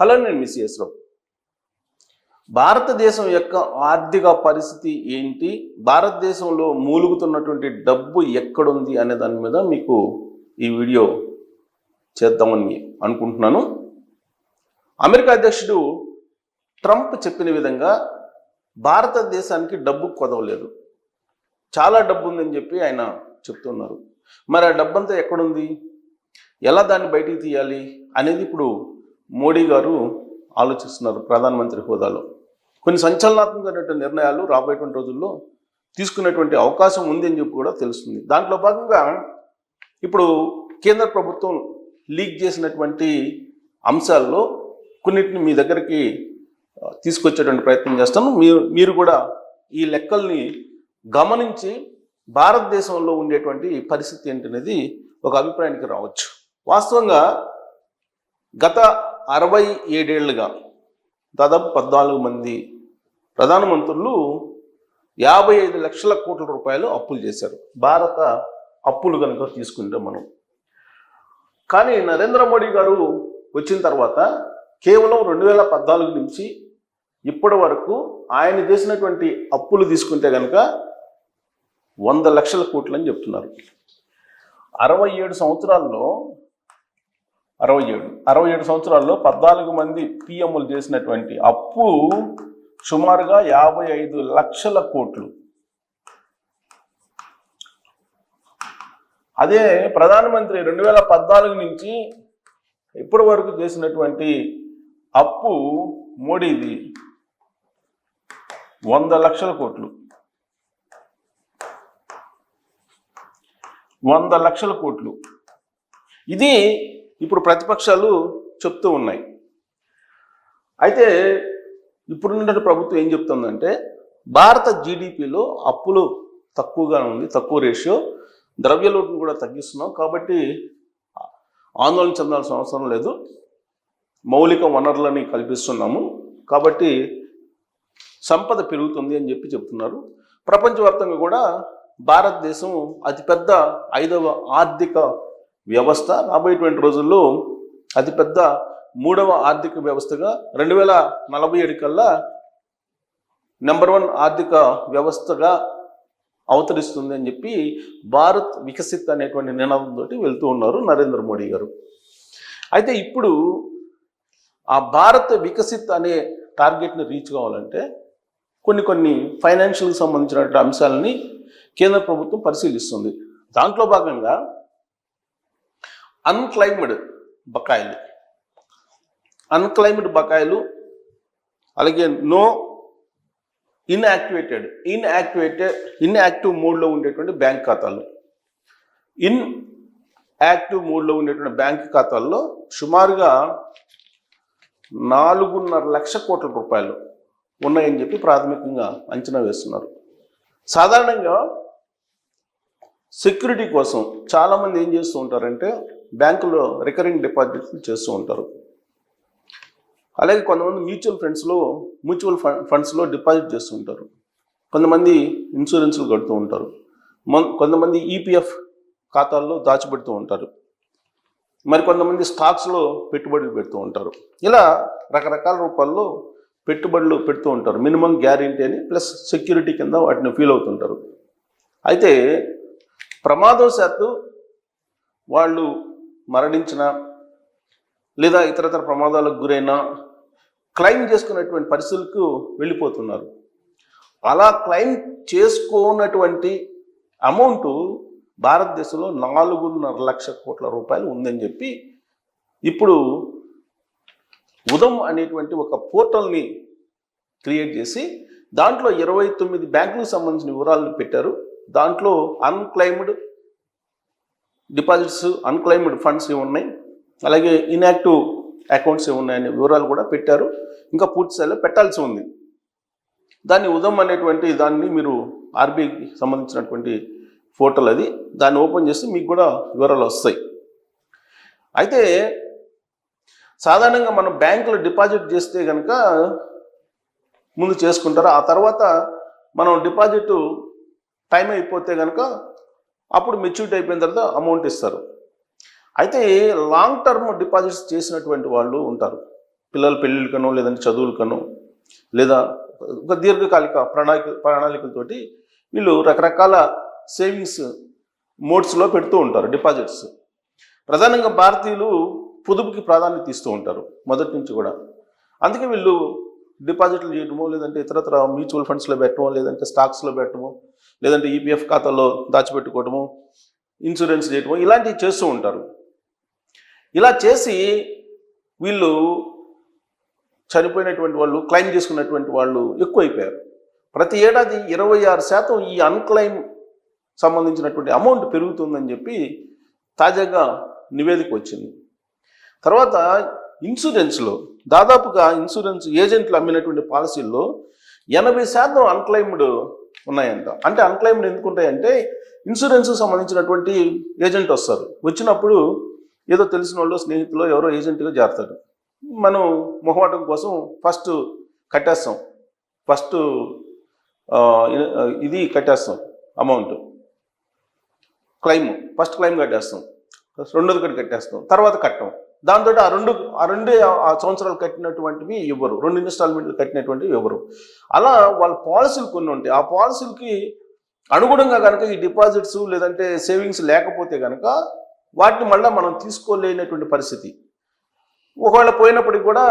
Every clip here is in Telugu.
హలో నేను మిస్ చేసిరావు భారతదేశం యొక్క ఆర్థిక పరిస్థితి ఏంటి? భారతదేశంలో మూలుగుతున్నటువంటి డబ్బు ఎక్కడుంది అనే దాని మీద మీకు ఈ వీడియో చేద్దామని అనుకుంటున్నాను. అమెరికా అధ్యక్షుడు ట్రంప్ చెప్పిన విధంగా భారతదేశానికి డబ్బు కొదవలేదు. చాలా డబ్బు ఉందని చెప్పి ఆయన చెప్తున్నారు. మరి ఆ డబ్బంతా ఎక్కడుంది? ఎలా దాన్ని బయటికి తీయాలి? అనేది ఇప్పుడు మోడీ గారు ఆలోచిస్తున్నారు ప్రధానమంత్రి హోదాలో. కొన్ని సంచలనాత్మకమైనటువంటి నిర్ణయాలు రాబోయేటువంటి రోజుల్లో తీసుకునేటువంటి అవకాశం ఉంది అని చెప్పి కూడా తెలుస్తుంది. దాంట్లో భాగంగా ఇప్పుడు కేంద్ర ప్రభుత్వం లీక్ చేసినటువంటి అంశాల్లో కొన్నిటిని మీ దగ్గరికి తీసుకొచ్చేటువంటి ప్రయత్నం చేస్తాను. మీరు మీరు కూడా ఈ లెక్కల్ని గమనించి భారతదేశంలో ఉండేటువంటి పరిస్థితి ఏంటనేది ఒక అభిప్రాయానికి రావచ్చు. వాస్తవంగా గత అరవై ఏడేళ్ళుగా దాదాపు పద్నాలుగు మంది ప్రధానమంత్రులు యాభై ఐదు లక్షల కోట్ల రూపాయలు అప్పులు చేశారు. భారత అప్పులు కనుక తీసుకుంటే మనం. కానీ నరేంద్ర మోడీ గారు వచ్చిన తర్వాత కేవలం రెండు వేల పద్నాలుగు నుంచి ఇప్పటి వరకు ఆయన చేసినటువంటి అప్పులు తీసుకుంటే కనుక వంద లక్షల కోట్లు అని చెప్తున్నారు. అరవై ఏడు సంవత్సరాల్లో అరవై ఏడు. అరవై ఏడు సంవత్సరాల్లో పద్నాలుగు మంది పిఎంలు చేసినటువంటి అప్పు సుమారుగా యాభై ఐదు లక్షల కోట్లు. అదే ప్రధానమంత్రి రెండు వేల పద్నాలుగు నుంచి ఇప్పటి వరకు చేసినటువంటి అప్పు మోడీది వంద లక్షల కోట్లు. వంద లక్షల కోట్లు. ఇది ఇప్పుడు ప్రతిపక్షాలు చెప్తూ ఉన్నాయి. అయితే ఇప్పుడున్నటువంటి ప్రభుత్వం ఏం చెప్తుందంటే భారత జీడిపిలో అప్పులు తక్కువగా ఉంది తక్కువ రేషియో ద్రవ్యలోటును కూడా తగ్గిస్తున్నాం కాబట్టి ఆందోళన చెందాల్సిన అవసరం లేదు. మౌలిక వనరులని కల్పిస్తున్నాము కాబట్టి సంపద పెరుగుతుంది అని చెప్పి చెప్తున్నారు. ప్రపంచవ్యాప్తంగా కూడా భారతదేశం అతిపెద్ద ఐదవ ఆర్థిక వ్యవస్థ రాబోయేటువంటి రోజుల్లో అతిపెద్ద మూడవ ఆర్థిక వ్యవస్థగా రెండు వేల నలభై ఏడు కల్లా నెంబర్ వన్ ఆర్థిక వ్యవస్థగా అవతరిస్తుంది అని చెప్పి భారత్ వికసిత్ అనేటువంటి నినాదంతో వెళ్తూ ఉన్నారు నరేంద్ర మోడీ గారు. అయితే ఇప్పుడు ఆ భారత్ వికసిత్ అనే టార్గెట్ని రీచ్ కావాలంటే కొన్ని కొన్ని ఫైనాన్షియల్కి సంబంధించినటువంటి అంశాలని కేంద్ర ప్రభుత్వం పరిశీలిస్తుంది. దాంట్లో భాగంగా అన్క్లైమ్డ్ బకాయిలు. అన్క్లైమ్డ్ బకాయిలు అలాగే నో ఇన్యాక్టివేటెడ్ ఇన్యాక్టివేటెడ్ ఇన్యాక్టివ్ మోడ్లో ఉండేటువంటి బ్యాంక్ ఖాతాలు. ఇన్ యాక్టివ్ మోడ్లో ఉండేటువంటి బ్యాంక్ ఖాతాల్లో సుమారుగా నాలుగున్నర లక్ష కోట్ల రూపాయలు ఉన్నాయని చెప్పి ప్రాథమికంగా అంచనా వేస్తున్నారు. సాధారణంగా సెక్యూరిటీ కోసం చాలామంది ఏం చేస్తూ ఉంటారంటే బ్యాంకులో రికరింగ్ డిపాజిట్లు చేస్తూ ఉంటారు. అలాగే కొంతమంది మ్యూచువల్ ఫండ్స్లో మ్యూచువల్ ఫండ్ ఫండ్స్లో డిపాజిట్ చేస్తూ ఉంటారు. కొంతమంది ఇన్సూరెన్స్లు కడుతూ ఉంటారు. కొంతమంది ఈపీఎఫ్ ఖాతాల్లో దాచిపెడుతూ ఉంటారు. మరి కొంతమంది స్టాక్స్లో పెట్టుబడులు పెడుతూ ఉంటారు. ఇలా రకరకాల రూపాల్లో పెట్టుబడులు పెడుతూ ఉంటారు. మినిమం గ్యారెంటీ అని ప్లస్ సెక్యూరిటీ కింద వాటిని ఫీల్ అవుతుంటారు. అయితే ప్రమాదవశాత్తు వాళ్ళు మరణించిన లేదా ఇతరతర ప్రమాదాలకు గురైన క్లెయిమ్ చేసుకున్నటువంటి పరిస్థితులకు వెళ్ళిపోతున్నారు. అలా క్లెయిమ్ చేసుకోనటువంటి అమౌంట్ భారతదేశంలో నాలుగున్నర లక్ష కోట్ల రూపాయలు ఉందని చెప్పి ఇప్పుడు ఉదం అనేటువంటి ఒక పోర్టల్ని క్రియేట్ చేసి దాంట్లో ఇరవై తొమ్మిది బ్యాంకులకు సంబంధించిన వివరాలను పెట్టారు. దాంట్లో అన్క్లైమ్డ్ డిపాజిట్స్ అన్క్లైమ్డ్ ఫండ్స్ ఉన్నాయి? అలాగే ఇన్యాక్టివ్ అకౌంట్స్ ఏమి ఉన్నాయనే వివరాలు కూడా పెట్టారు. ఇంకా పూర్తి స్థాయిలో పెట్టాల్సి ఉంది. దాన్ని ఉదం అనేటువంటి దాన్ని మీరు ఆర్బీఐకి సంబంధించినటువంటి పోర్టల్ అది. దాన్ని ఓపెన్ చేస్తే మీకు కూడా వివరాలు వస్తాయి. అయితే సాధారణంగా మనం బ్యాంకులో డిపాజిట్ చేస్తే కనుక ముందు చేసుకుంటారు? ఆ తర్వాత మనం డిపాజిట్ టైం అయిపోతే కనుక అప్పుడు మెచ్యూరిటీ అయిపోయిన తర్వాత అమౌంట్ ఇస్తారు. అయితే లాంగ్ టర్మ్ డిపాజిట్స్ చేసినటువంటి వాళ్ళు ఉంటారు. పిల్లల పెళ్ళిళ్ళకనో లేదంటే చదువులకనో లేదా ఒక దీర్ఘకాలిక ప్రణాళిక ప్రణాళికలతోటి వీళ్ళు రకరకాల సేవింగ్స్ మోడ్స్లో పెడుతూ ఉంటారు డిపాజిట్స్ ప్రధానంగా భారతీయులు పొదుపుకి ప్రాధాన్యత ఇస్తూ ఉంటారు మొదటి నుంచి కూడా. అందుకే వీళ్ళు డిపాజిట్లు చేయడమో లేదంటే ఇతరత్ర మ్యూచువల్ ఫండ్స్లో పెట్టడమో లేదంటే స్టాక్స్లో పెట్టడమో లేదంటే ఈపీఎఫ్ ఖాతాలో దాచిపెట్టుకోవడము ఇన్సూరెన్స్ చేయటము ఇలాంటివి చేస్తూ ఉంటారు. ఇలా చేసి వీళ్ళు చనిపోయినటువంటి వాళ్ళు క్లెయిమ్ చేసుకున్నటువంటి వాళ్ళు ఎక్కువైపోయారు. ప్రతి ఏడాది ఇరవై ఆరు శాతం ఈ అన్క్లెయిమ్ సంబంధించినటువంటి అమౌంట్ పెరుగుతుందని చెప్పి తాజాగా నివేదిక వచ్చింది. తర్వాత ఇన్సూరెన్స్లో దాదాపుగా ఇన్సూరెన్స్ ఏజెంట్లు అమ్మినటువంటి పాలసీల్లో ఎనభై శాతం అన్క్లైమ్డ్ ఉన్నాయంట. అంటే అన్క్లైమ్డ్ ఎందుకుంటాయంటే ఇన్సూరెన్స్ సంబంధించినటువంటి ఏజెంట్ వస్తారు. వచ్చినప్పుడు ఏదో తెలిసిన వాళ్ళు స్నేహితులు ఎవరో ఏజెంట్గా చేరతారు. మనం మొహమాటం కోసం ఫస్ట్ కట్టేస్తాం. ఫస్ట్ ఇది కట్టేస్తాం అమౌంట్ క్లైమ్ ఫస్ట్ క్లైమ్ కట్టేస్తాం. రెండోది కట్టి కట్టేస్తాం. తర్వాత కట్టం. దాంతో ఆ రెండు ఆ రెండు సంవత్సరాలు కట్టినటువంటివి ఇవ్వరు రెండు ఇన్స్టాల్మెంట్లు కట్టినటువంటివి ఇవ్వరు అలా వాళ్ళ పాలసీలు కొన్ని ఉంటాయి. ఆ పాలసీలకి అనుగుణంగా కనుక ఈ డిపాజిట్స్ లేదంటే సేవింగ్స్ లేకపోతే కనుక వాటిని మళ్ళీ మనం తీసుకోలేనటువంటి పరిస్థితి. ఒకవేళ పోయినప్పటికి కూడా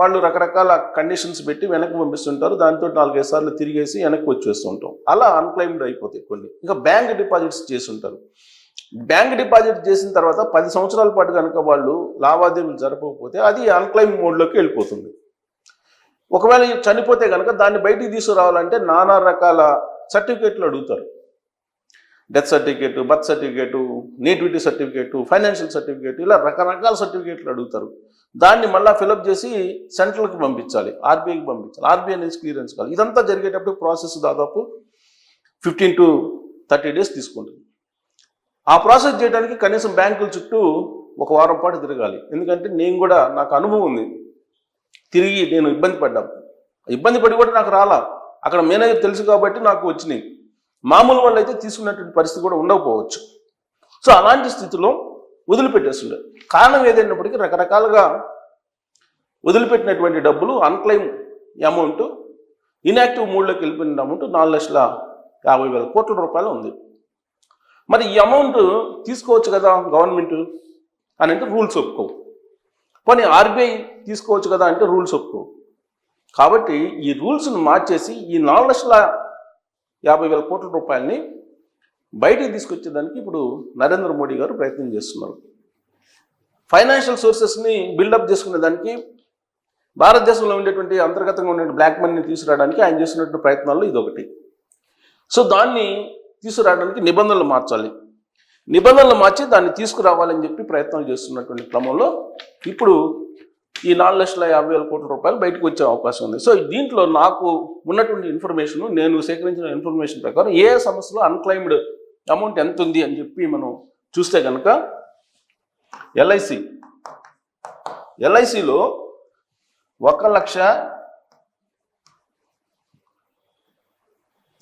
వాళ్ళు రకరకాల కండిషన్స్ పెట్టి వెనక్కి పంపిస్తుంటారు. దాంతో నాలుగైదు సార్లు తిరిగేసి వెనక్కి వచ్చేస్తుంటాం. అలా అన్క్లైమ్డ్ అయిపోతాయి కొన్ని. ఇంకా బ్యాంక్ డిపాజిట్స్ చేసి ఉంటారు బ్యాంక్ డిపాజిట్ చేసిన తర్వాత పది సంవత్సరాల పాటు కనుక వాళ్ళు లావాదేవీలు జరపకపోతే అది అన్క్లైమ్ మోడ్లోకి వెళ్ళిపోతుంది. ఒకవేళ చనిపోతే కనుక దాన్ని బయటికి తీసుకురావాలంటే నానా రకాల సర్టిఫికేట్లు అడుగుతారు. Death certificate birth certificate nativity certificate financial certificate ఇలా రకరకాల సర్టిఫికేట్లు అడుగుతారు. దాన్ని మళ్ళీ ఫిలప్ చేసి సెంట్రల్కి పంపించాలి ఆర్బీఐకి పంపించాలి ఆర్బీఐ నుంచి క్లియరెన్స్ కావాలి. ఇదంతా జరిగేటప్పుడు ప్రాసెస్ దాదాపు ఫిఫ్టీన్ టు థర్టీ డేస్ తీసుకుంటుంది. ఆ ప్రాసెస్ చేయడానికి కనీసం బ్యాంకుల చుట్టూ ఒక వారం పాటు తిరగాలి. ఎందుకంటే నేను కూడా నాకు అనుభవం ఉంది. తిరిగి నేను ఇబ్బంది పడ్డా. ఇబ్బంది పడి కూడా నాకు రాలా. అక్కడ మేనేజర్ తెలుసు కాబట్టి నాకు వచ్చినాయి. మామూలు వాళ్ళు అయితే తీసుకున్నటువంటి పరిస్థితి కూడా ఉండకపోవచ్చు. సో అలాంటి స్థితిలో వదిలిపెట్టేస్తుండే. కారణం ఏదైనప్పటికీ రకరకాలుగా వదిలిపెట్టినటువంటి డబ్బులు అన్క్లెయిమ్ అమౌంట్ ఇన్యాక్టివ్ మూడ్లోకి వెళ్ళిపోయిన అమౌంట్ నాలుగు లక్షల యాభై వేల కోట్ల రూపాయలు ఉంది. మరి ఈ అమౌంట్ తీసుకోవచ్చు కదా గవర్నమెంట్ అని అంటే రూల్స్ ఒప్పుకోవు. పోనీ ఆర్బీఐ తీసుకోవచ్చు కదా అంటే రూల్స్ ఒప్పుకోవు. కాబట్టి ఈ రూల్స్ను మార్చేసి ఈ నాలుగు లక్షల యాభై వేల కోట్ల రూపాయలని బయటికి తీసుకొచ్చేదానికి ఇప్పుడు నరేంద్ర మోడీ గారు ప్రయత్నం చేస్తున్నారు. ఫైనాన్షియల్ సోర్సెస్ని బిల్డప్ చేసుకునే దానికి భారతదేశంలో ఉండేటువంటి అంతర్గతంగా ఉండే బ్లాక్ మనీని తీసుకురావడానికి ఆయన చేస్తున్నటువంటి ప్రయత్నాల్లో ఇదొకటి. సో దాన్ని తీసుకురావడానికి నిబంధనలు మార్చాలి. నిబంధనలు మార్చి దాన్ని తీసుకురావాలని చెప్పి ప్రయత్నాలు చేస్తున్నటువంటి క్రమంలో ఇప్పుడు ఈ నాలుగు లక్షల యాభై వేల కోట్ల రూపాయలు బయటకు వచ్చే అవకాశం ఉంది. సో దీంట్లో నాకు ఉన్నటువంటి ఇన్ఫర్మేషన్ నేను సేకరించిన ఇన్ఫర్మేషన్ ప్రకారం ఏ సంస్థలో అన్క్లైమ్డ్ అమౌంట్ ఎంత ఉంది అని చెప్పి మనం చూస్తే కనుక ఎల్ఐసి ఎల్ఐసిలో ఒక లక్ష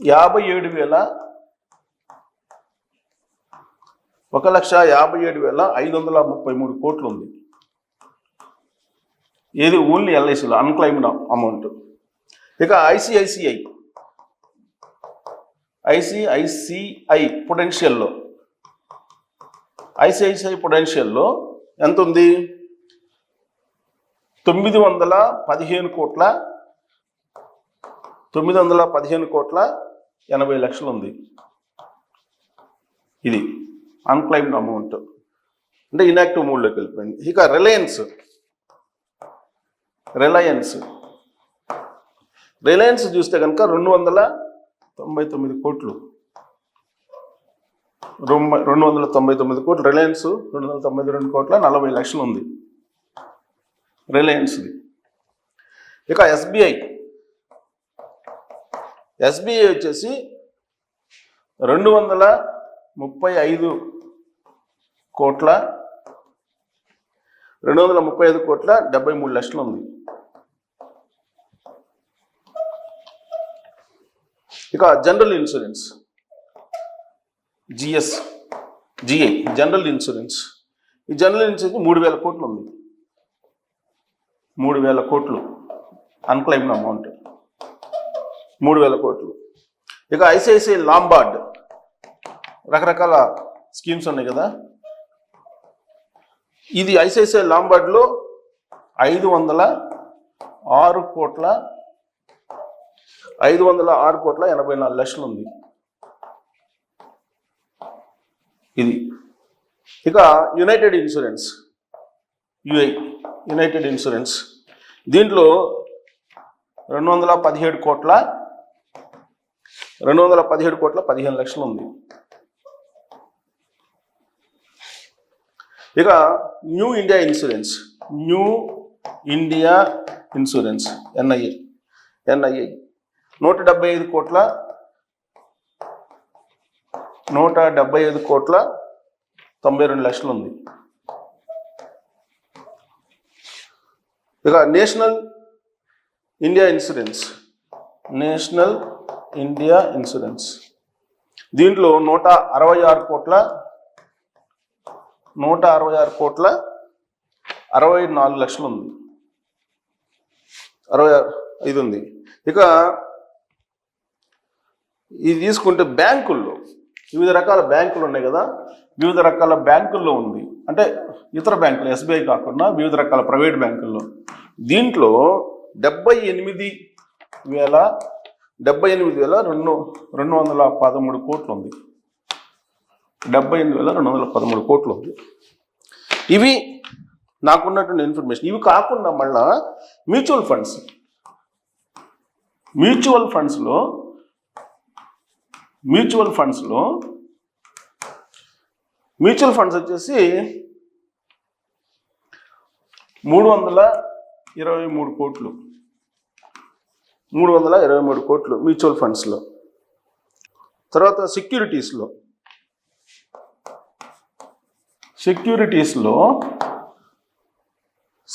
యాభై ఏడు వేల ఒక లక్ష యాభై ఏడు వేల ఐదు వందల ముప్పై మూడు కోట్లు ఉంది. ఏది ఓన్లీ ఎల్ఐసిలో అన్క్లైమ్డ్ అమౌంట్ ఇక ఐసిఐసిఐ ఐసిఐసిఐ పొటెన్షియల్లో ఐసిఐసిఐ పొటెన్షియల్లో ఎంత ఉంది? తొమ్మిది వందల పదిహేను కోట్ల తొమ్మిది వందల పదిహేను కోట్ల ఎనభై లక్షలు ఉంది. ఇది అన్క్లైమ్డ్ అమౌంట్ అంటే ఇన్యాక్టివ్ మూడ్లోకి వెళ్ళిపోయింది. ఇక రిలయన్స్ రిలయన్స్ రిలయన్స్ చూస్తే కనుక రెండు వందల తొంభై తొమ్మిది కోట్లు. రెండు వందల తొంభై తొమ్మిది కోట్లు రిలయన్స్ రెండు వందల తొంభై రెండు కోట్ల నలభై లక్షలు ఉంది. రిలయన్స్ది ఇక ఎస్బీఐ ఎస్బీఐ వచ్చేసి రెండు వందల ముప్పై ఐదు కోట్ల రెండు వందల ముప్పై ఐదు కోట్ల డెబ్బై మూడు లక్షలు ఉంది ఇక general insurance. GS GI general insurance. ఈ జనరల్ ఇన్సూరెన్స్ మూడు వేల కోట్లు ఉంది మూడు వేల కోట్లు. Unclaimed amount. మూడు వేల కోట్లు. ఇక ఐసిఐసిఐ లాంబార్డ్. రకరకాల స్కీమ్స్ ఉన్నాయి కదా. ఇది ఐసిఐసిఐ లాంబార్డ్లో ఐదు వందల ఆరు కోట్ల ఐదు వందల ఆరు కోట్ల ఎనభై నాలుగు లక్షలు ఉంది ఇది. ఇక United Insurance UI United Insurance దీంట్లో రెండు వందల పదిహేడు కోట్ల రెండు వందల పదిహేడు కోట్ల పదిహేను లక్షలు ఉంది ఇక New India Insurance. New India Insurance NIA. NIA. నూట డెబ్బై ఐదు కోట్ల నూట డెబ్బై ఐదు కోట్ల తొంభై రెండు లక్షలు ఉంది ఇక National India Insurance. National India Insurance. దీంట్లో నూట అరవై ఆరు కోట్ల నూట అరవై ఆరు కోట్ల అరవై నాలుగు లక్షలు ఉంది అరవై ఐదు ఉంది ఇక ఇది తీసుకుంటే బ్యాంకుల్లో వివిధ రకాల బ్యాంకులు ఉన్నాయి కదా వివిధ రకాల బ్యాంకుల్లో ఉంది. అంటే ఇతర బ్యాంకులు ఎస్బీఐ కాకుండా వివిధ రకాల ప్రైవేట్ బ్యాంకుల్లో. దీంట్లో డెబ్బై ఎనిమిది వేల డెబ్బై ఎనిమిది వేల రెండు రెండు వందల పదమూడు కోట్లు ఉంది డెబ్బై ఎనిమిది వేల రెండు వందల పదమూడు కోట్లు ఉంది. ఇవి నాకున్నటువంటి ఇన్ఫర్మేషన్. ఇవి కాకుండా మళ్ళా మ్యూచువల్ ఫండ్స్. మ్యూచువల్ ఫండ్స్లో మ్యూచువల్ ఫండ్స్లో మ్యూచువల్ ఫండ్స్ వచ్చేసి మూడు వందల ఇరవై మూడు కోట్లు. మూడు వందల ఇరవై మూడు కోట్లు మ్యూచువల్ ఫండ్స్లో తర్వాత సెక్యూరిటీస్లో సెక్యూరిటీస్లో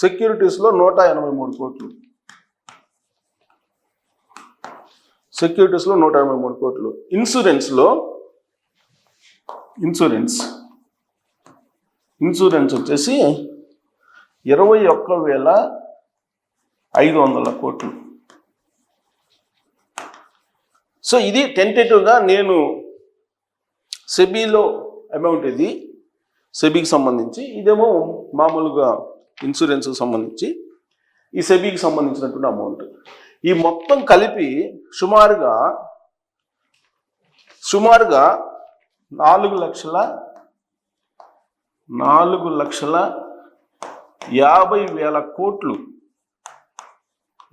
సెక్యూరిటీస్లో నూట ఎనభై మూడు కోట్లు. సెక్యూరిటీస్లో నూట ఎనభై మూడు కోట్లు. ఇన్సూరెన్స్లో ఇన్సూరెన్స్ ఇన్సూరెన్స్ వచ్చేసి ఇరవై ఒక్క వేల ఐదు వందల కోట్లు. సో ఇది టెంటేటివ్గా నేను సెబీలో అమౌంట్ ఇది సెబీకి సంబంధించి ఇదేమో మామూలుగా ఇన్సూరెన్స్కి సంబంధించి ఈ సెబీకి సంబంధించినటువంటి అమౌంట్ ఈ మొత్తం కలిపి సుమారుగా సుమారుగా నాలుగు లక్షల నాలుగు లక్షల యాభై వేల కోట్లు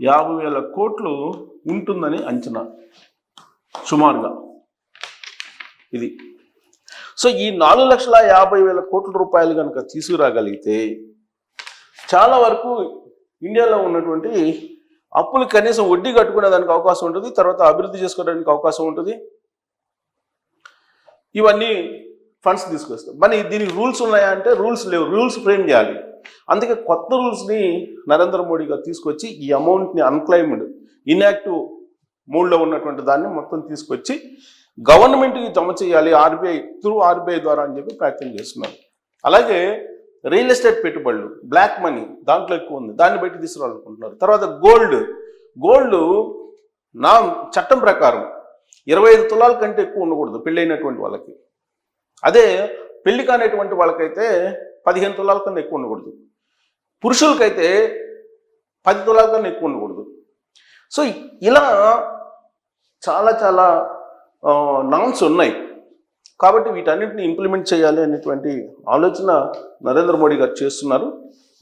యాభై వేల కోట్లు ఉంటుందని అంచనా. సుమారుగా. ఇది. సో ఈ నాలుగు లక్షల యాభై వేల కోట్ల రూపాయలు కనుక తీసుకురాగలిగితే చాలా వరకు ఇండియాలో ఉన్నటువంటి అప్పులు కనీసం వడ్డీ కట్టుకునే దానికి అవకాశం ఉంటుంది తర్వాత అభివృద్ధి చేసుకోవడానికి అవకాశం ఉంటుంది. ఇవన్నీ ఫండ్స్ తీసుకొస్తాం. మరి దీనికి రూల్స్ ఉన్నాయా అంటే రూల్స్ లేవు రూల్స్ ఫ్రేమ్ చేయాలి. అందుకే కొత్త రూల్స్ని నరేంద్ర మోడీ గారు తీసుకొచ్చి ఈ అమౌంట్ని అన్క్లైమ్డ్ ఇన్యాక్టివ్ మూడ్లో ఉన్నటువంటి దాన్ని మొత్తం తీసుకొచ్చి గవర్నమెంట్కి జమ చేయాలి ఆర్బీఐ త్రూ ఆర్బీఐ ద్వారా అని చెప్పి ప్రయత్నం చేస్తున్నారు. అలాగే రియల్ ఎస్టేట్ పెట్టుబడులు బ్లాక్ మనీ దాంట్లో ఎక్కువ ఉంది. దాన్ని బయట తీసుకురావాలనుకుంటున్నారు. తర్వాత గోల్డ్ గోల్డ్ నా చట్టం ప్రకారం ఇరవై ఐదు తులాల కంటే ఎక్కువ ఉండకూడదు పెళ్ళైనటువంటి వాళ్ళకి. అదే పెళ్ళి కానటువంటి వాళ్ళకైతే పదిహేను తులాల కన్నా ఎక్కువ ఉండకూడదు. పురుషులకైతే పది తులాల కన్నా ఎక్కువ ఉండకూడదు. సో ఇలా చాలా చాలా నామ్స్ ఉన్నాయి. కాబట్టి వీటన్నిటిని ఇంప్లిమెంట్ చేయాలి అనేటువంటి ఆలోచన నరేంద్ర మోడీ గారు చేస్తున్నారు.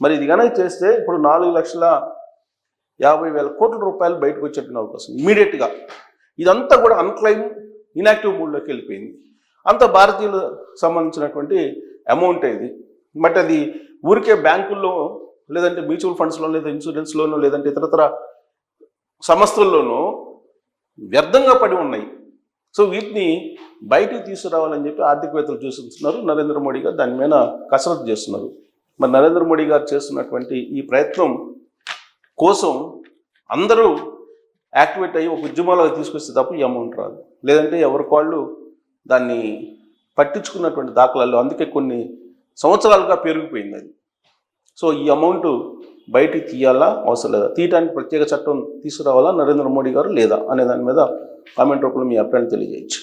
మరి ఇది కనుక చేస్తే ఇప్పుడు నాలుగు లక్షల యాభై వేల కోట్ల రూపాయలు బయటకు వచ్చేటువంటి అవకాశం ఇమీడియట్గా. ఇదంతా కూడా అన్క్లైమ్ ఇన్యాక్టివ్ మూడ్లోకి వెళ్ళిపోయింది. అంత భారతీయులు సంబంధించినటువంటి అమౌంట్ ఇది. బట్ అది ఊరికే బ్యాంకుల్లో లేదంటే మ్యూచువల్ ఫండ్స్లో లేదా ఇన్సూరెన్స్లోనో లేదంటే ఇతరతర సంస్థల్లోనూ వ్యర్థంగా పడి ఉన్నాయి. సో వీటిని బయటికి తీసుకురావాలని చెప్పి ఆర్థికవేత్తలు చూస్తున్నారు. నరేంద్ర మోడీ గారు దాని మీద కసరత్తు చేస్తున్నారు. మరి నరేంద్ర మోడీ గారు చేస్తున్నటువంటి ఈ ప్రయత్నం కోసం అందరూ యాక్టివేట్ అయ్యి ఒక ఉద్యమాలకు తీసుకొస్తే తప్ప ఈ అమౌంట్ రాదు. లేదంటే ఎవరికి వాళ్ళు దాన్ని పట్టించుకున్నటువంటి దాఖలాలు అందుకే కొన్ని సంవత్సరాలుగా పెరిగిపోయింది అది. సో ఈ అమౌంట్ బయటికి తీయాలా? అవసరం లేదా? తీయటానికి ప్రత్యేక చట్టం తీసుకురావాలా నరేంద్ర మోడీ గారు లేదా? అనే దాని మీద కామెంట్ రూపంలో మీ అభిప్రాయాన్ని తెలియజేయచ్చు.